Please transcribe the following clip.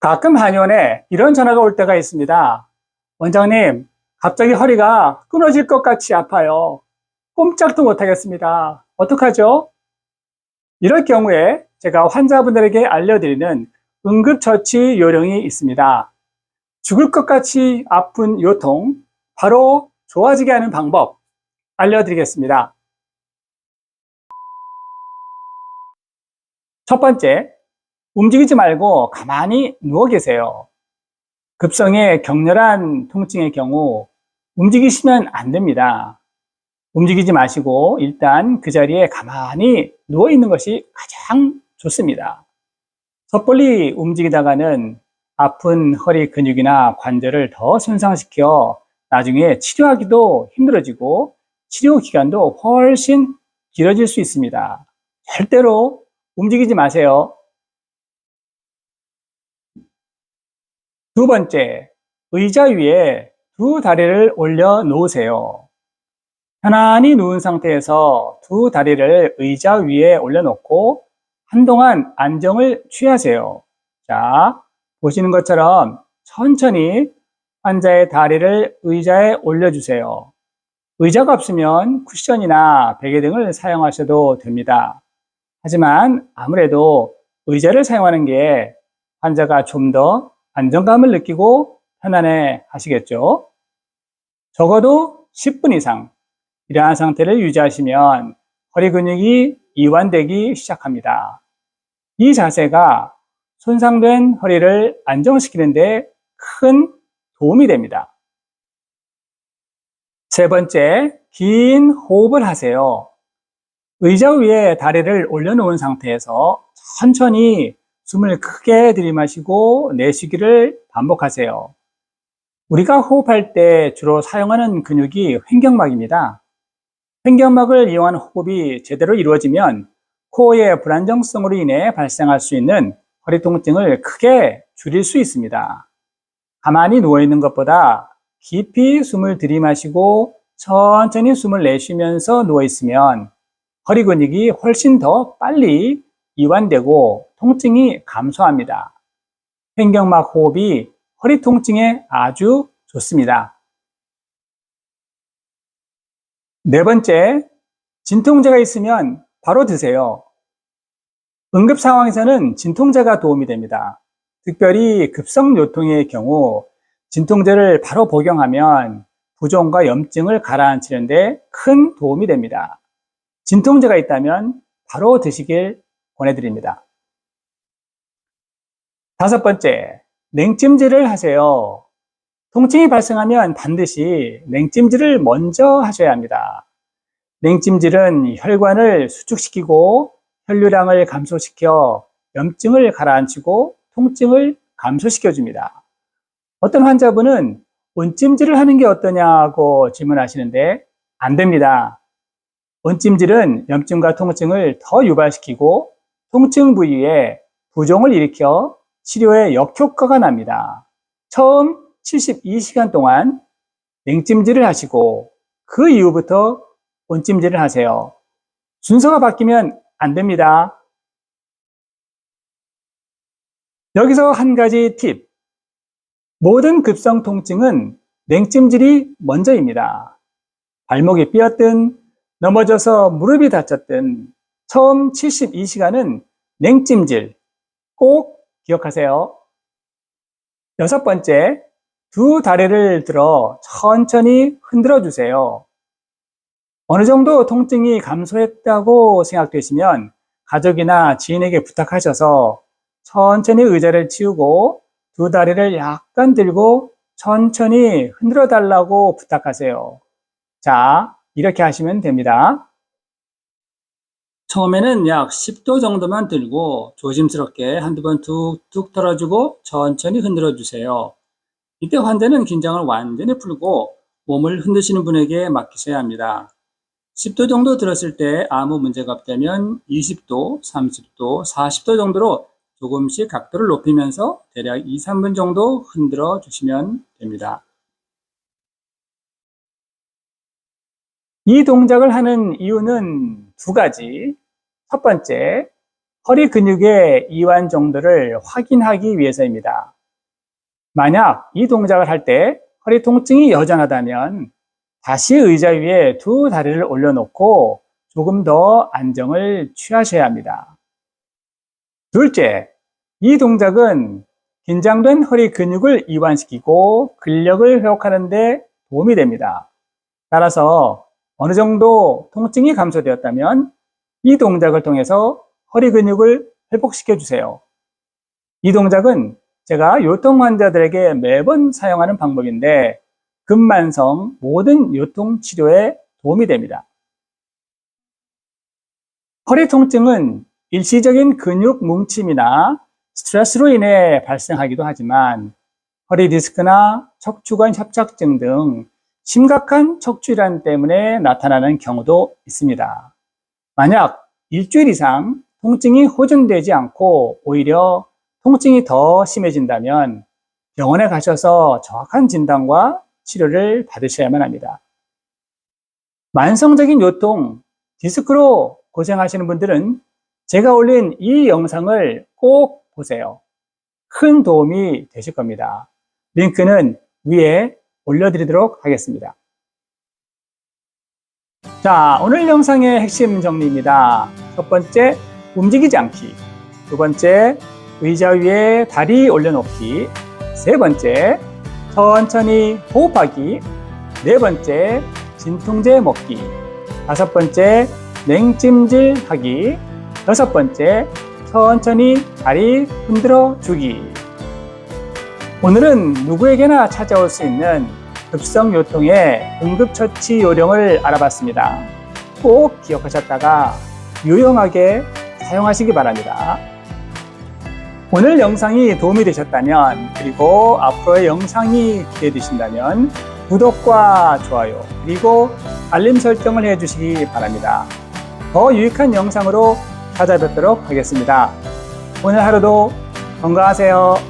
가끔 한의원에 이런 전화가 올 때가 있습니다. 원장님, 갑자기 허리가 끊어질 것 같이 아파요. 꼼짝도 못하겠습니다. 어떡하죠? 이럴 경우에 제가 환자분들에게 알려드리는 응급처치 요령이 있습니다. 죽을 것 같이 아픈 요통, 바로 좋아지게 하는 방법 알려드리겠습니다. 첫 번째, 움직이지 말고 가만히 누워 계세요. 급성의 격렬한 통증의 경우 움직이시면 안 됩니다. 움직이지 마시고 일단 그 자리에 가만히 누워 있는 것이 가장 좋습니다. 섣불리 움직이다가는 아픈 허리 근육이나 관절을 더 손상시켜 나중에 치료하기도 힘들어지고 치료 기간도 훨씬 길어질 수 있습니다. 절대로 움직이지 마세요. 두 번째, 의자 위에 두 다리를 올려 놓으세요. 편안히 누운 상태에서 두 다리를 의자 위에 올려놓고 한동안 안정을 취하세요. 자, 보시는 것처럼 천천히 환자의 다리를 의자에 올려주세요. 의자가 없으면 쿠션이나 베개 등을 사용하셔도 됩니다. 하지만 아무래도 의자를 사용하는 게 환자가 좀 더 안정감을 느끼고 편안해 하시겠죠? 적어도 10분 이상 이러한 상태를 유지하시면 허리 근육이 이완되기 시작합니다. 이 자세가 손상된 허리를 안정시키는데 큰 도움이 됩니다. 세 번째, 긴 호흡을 하세요. 의자 위에 다리를 올려놓은 상태에서 천천히 숨을 크게 들이마시고 내쉬기를 반복하세요. 우리가 호흡할 때 주로 사용하는 근육이 횡격막입니다. 횡격막을 이용한 호흡이 제대로 이루어지면 코어의 불안정성으로 인해 발생할 수 있는 허리 통증을 크게 줄일 수 있습니다. 가만히 누워있는 것보다 깊이 숨을 들이마시고 천천히 숨을 내쉬면서 누워있으면 허리 근육이 훨씬 더 빨리 이완되고 통증이 감소합니다. 횡격막 호흡이 허리 통증에 아주 좋습니다. 네 번째, 진통제가 있으면 바로 드세요. 응급 상황에서는 진통제가 도움이 됩니다. 특별히 급성 요통의 경우 진통제를 바로 복용하면 부종과 염증을 가라앉히는데 큰 도움이 됩니다. 진통제가 있다면 바로 드시길 권해드립니다. 다섯 번째, 냉찜질을 하세요. 통증이 발생하면 반드시 냉찜질을 먼저 하셔야 합니다. 냉찜질은 혈관을 수축시키고 혈류량을 감소시켜 염증을 가라앉히고 통증을 감소시켜 줍니다. 어떤 환자분은 온찜질을 하는 게 어떠냐고 질문하시는데 안 됩니다. 온찜질은 염증과 통증을 더 유발시키고 통증 부위에 부종을 일으켜 치료에 역효과가 납니다. 처음 72시간 동안 냉찜질을 하시고 그 이후부터 온찜질을 하세요. 순서가 바뀌면 안 됩니다. 여기서 한 가지 팁. 모든 급성 통증은 냉찜질이 먼저입니다. 발목이 삐었든 넘어져서 무릎이 다쳤든 처음 72시간은 냉찜질 꼭 기억하세요. 여섯 번째, 두 다리를 들어 천천히 흔들어 주세요. 어느 정도 통증이 감소했다고 생각되시면 가족이나 지인에게 부탁하셔서 천천히 의자를 치우고 두 다리를 약간 들고 천천히 흔들어 달라고 부탁하세요. 자, 이렇게 하시면 됩니다. 처음에는 약 10도 정도만 들고 조심스럽게 한두 번 툭툭 털어주고 천천히 흔들어 주세요. 이때 환자는 긴장을 완전히 풀고 몸을 흔드시는 분에게 맡기셔야 합니다. 10도 정도 들었을 때 아무 문제가 없다면 20도, 30도, 40도 정도로 조금씩 각도를 높이면서 대략 2, 3분 정도 흔들어 주시면 됩니다. 이 동작을 하는 이유는 두 가지. 첫 번째, 허리 근육의 이완 정도를 확인하기 위해서입니다. 만약 이 동작을 할 때 허리 통증이 여전하다면 다시 의자 위에 두 다리를 올려놓고 조금 더 안정을 취하셔야 합니다. 둘째, 이 동작은 긴장된 허리 근육을 이완시키고 근력을 회복하는 데 도움이 됩니다. 따라서 어느 정도 통증이 감소되었다면 이 동작을 통해서 허리 근육을 회복시켜 주세요. 이 동작은 제가 요통 환자들에게 매번 사용하는 방법인데 근만성 모든 요통 치료에 도움이 됩니다. 허리 통증은 일시적인 근육 뭉침이나 스트레스로 인해 발생하기도 하지만 허리 디스크나 척추관 협착증 등 심각한 척추 질환 때문에 나타나는 경우도 있습니다. 만약 일주일 이상 통증이 호전되지 않고 오히려 통증이 더 심해진다면 병원에 가셔서 정확한 진단과 치료를 받으셔야만 합니다. 만성적인 요통, 디스크로 고생하시는 분들은 제가 올린 이 영상을 꼭 보세요. 큰 도움이 되실 겁니다. 링크는 위에 올려드리도록 하겠습니다. 자, 오늘 영상의 핵심 정리입니다. 첫 번째, 움직이지 않기. 두 번째, 의자 위에 다리 올려놓기. 세 번째, 천천히 호흡하기. 네 번째, 진통제 먹기. 다섯 번째, 냉찜질 하기. 여섯 번째, 천천히 다리 흔들어 주기. 오늘은 누구에게나 찾아올 수 있는 급성 요통의 응급처치 요령을 알아봤습니다. 꼭 기억하셨다가 유용하게 사용하시기 바랍니다. 오늘 영상이 도움이 되셨다면 그리고 앞으로의 영상이 기대되신다면 구독과 좋아요 그리고 알림 설정을 해주시기 바랍니다. 더 유익한 영상으로 찾아뵙도록 하겠습니다. 오늘 하루도 건강하세요.